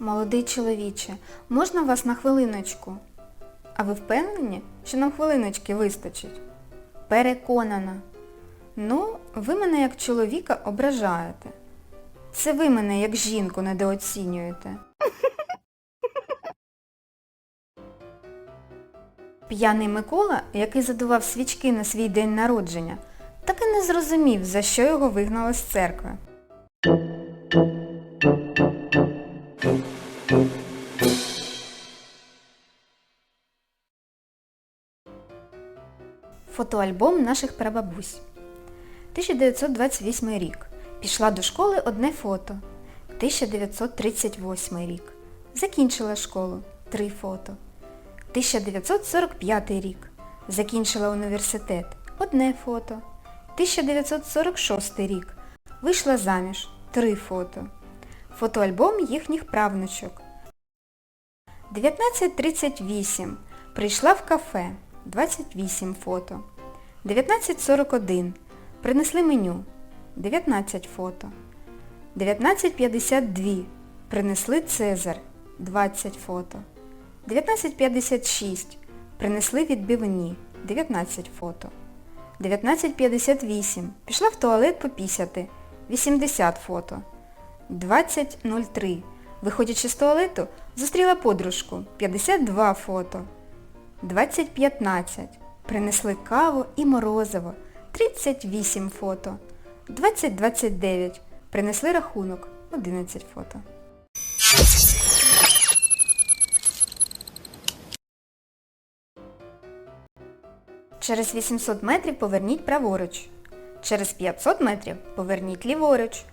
Молодий чоловіче, можна вас на хвилиночку? А ви впевнені, що нам хвилиночки вистачить? Переконана. Ну, ви мене як чоловіка ображаєте. Це ви мене як жінку недооцінюєте. П'яний Микола, який задував свічки на свій день народження, так і не зрозумів, за що його вигнали з церкви. Фотоальбом наших прабабусь. 1928 рік. Пішла до школи одне фото. 1938 рік. Закінчила школу. Три фото. 1945 рік. Закінчила університет. Одне фото. 1946 рік. Вийшла заміж. Три фото. Фотоальбом їхніх правнучок. 1938. Прийшла в кафе. 28 фото. 1941. Принесли меню. 19 фото. 1952. Принесли Цезар. 20 фото. 1956. Принесли відбивні. 19 фото. 1958. Пішла в туалет попісяти. 80 фото. 20.03. Виходячи з туалету, зустріла подружку. 52 фото. 20.15. Принесли каву і морозиво. 38 фото. 20.29. Принесли рахунок. 11 фото. Через 800 метрів поверніть праворуч. Через 500 метрів поверніть ліворуч.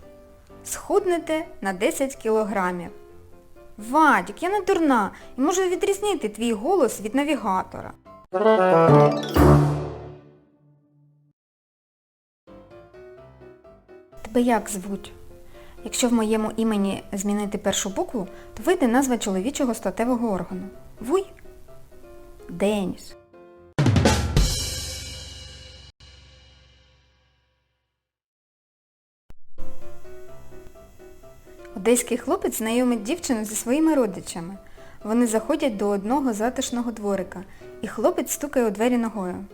Схуднете на 10 кілограмів. Вадік, я не дурна і можу відрізнити твій голос від навігатора. Тебе як звуть? Якщо в моєму імені змінити першу букву, то вийде назва чоловічого статевого органу. Вуй? Деніс. Одеський хлопець знайомить дівчину зі своїми родичами. Вони заходять до одного затишного дворика, і хлопець стукає у двері ногою.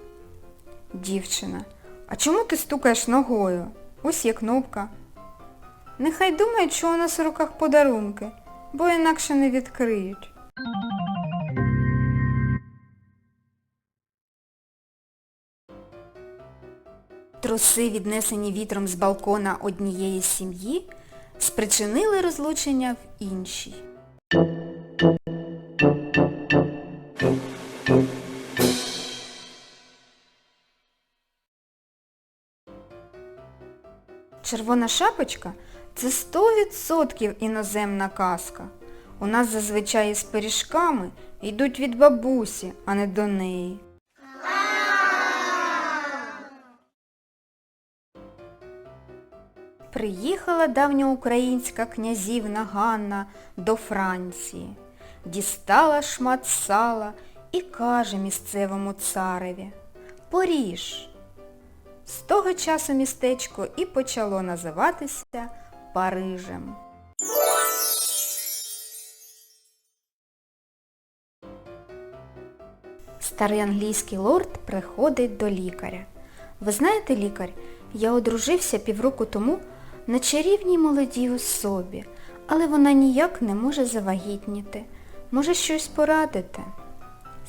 Дівчина, а чому ти стукаєш ногою? Ось є кнопка. Нехай думають, що у нас у руках подарунки, бо інакше не відкриють. Труси, віднесені вітром з балкона однієї сім'ї, спричинили розлучення в іншій. Червона шапочка це 100% іноземна казка. У нас зазвичай із пиріжками йдуть від бабусі, а не до неї. Приїхала давньоукраїнська князівна Ганна до Франції, дістала шмат сала і каже місцевому цареві Поріж. З того часу містечко і почало називатися Парижем. Старий англійський лорд приходить до лікаря. Ви знаєте, лікар, я одружився півроку тому на чарівній молодій особі, але вона ніяк не може завагітніти. Може щось порадити?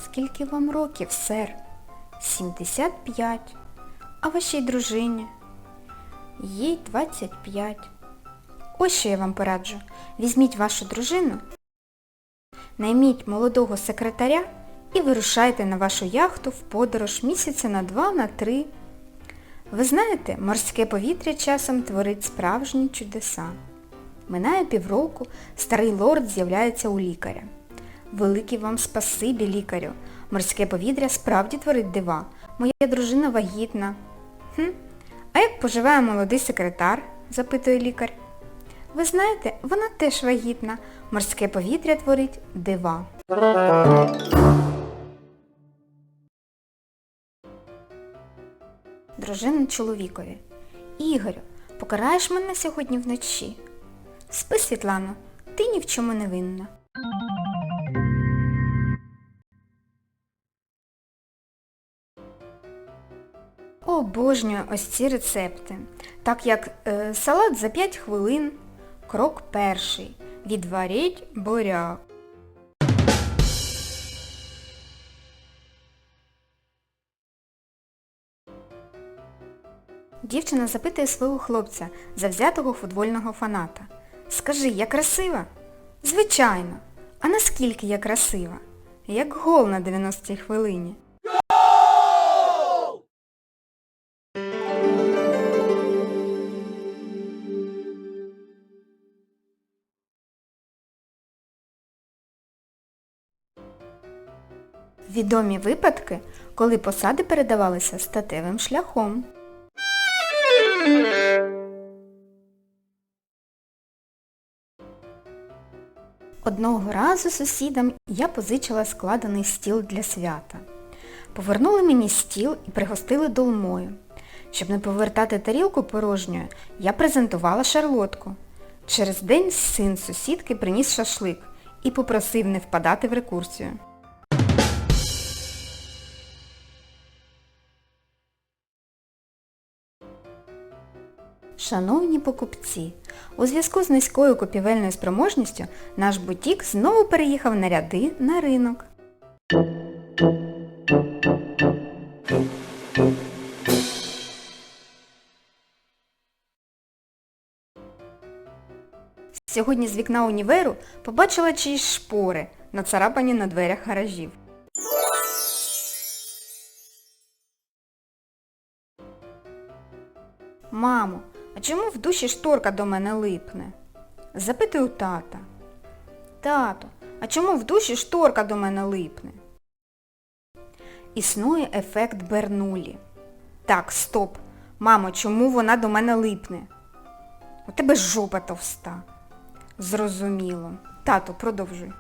Скільки вам років, сер? 75. А вашій дружині? Їй 25. Ось що я вам пораджу. Візьміть вашу дружину, найміть молодого секретаря і вирушайте на вашу яхту в подорож місяця на два, на три. Ви знаєте, морське повітря часом творить справжні чудеса. Минає півроку, старий лорд з'являється у лікаря. Велике вам спасибі, лікарю. Морське повітря справді творить дива. Моя дружина вагітна. Хм, а як поживає молодий секретар? запитує лікар. Ви знаєте, вона теж вагітна. Морське повітря творить дива. Дружина чоловікові. Ігорю, покараєш мене сьогодні вночі? Спи, Світлано, Ти ні в чому не винна. Обожнюю ось ці рецепти. Так як е, салат за 5 хвилин, крок перший. Відваріть буряк. Дівчина запитує свого хлопця, завзятого футбольного фаната. Скажи, я красива? Звичайно. А наскільки я красива? Як гол на 90-й хвилині. Відомі випадки, коли посади передавалися статевим шляхом. Одного разу сусідам я позичила складений стіл для свята. Повернули мені стіл і пригостили долмою. Щоб не повертати тарілку порожньою, я презентувала шарлотку. Через день син сусідки приніс шашлик і попросив не впадати в рекурсію. Шановні покупці, у зв'язку з низькою купівельною спроможністю наш бутік знову переїхав на ряди на ринок. Сьогодні з вікна універу побачила чиїсь шпори, нацарапані на дверях гаражів. Мамо, а чому в душі шторка до мене липне? Запитую тата. Тато, а чому в душі шторка до мене липне? Існує ефект Бернулі. Так, стоп. Мамо, чому вона до мене липне? У тебе жопа товста. Зрозуміло. Тато, продовжуй.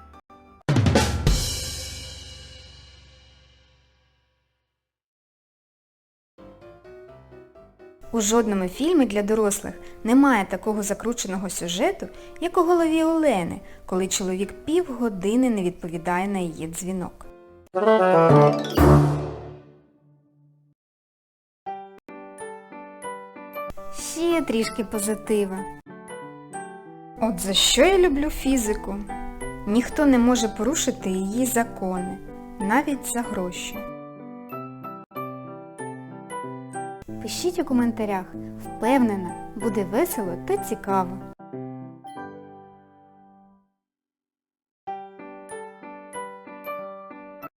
У жодному фільмі для дорослих немає такого закрученого сюжету, як у голові Олени, коли чоловік півгодини не відповідає на її дзвінок. Ще трішки позитива. От за що я люблю фізику? Ніхто не може порушити її закони, навіть за гроші. Пишіть у коментарях, впевнена, буде весело та цікаво.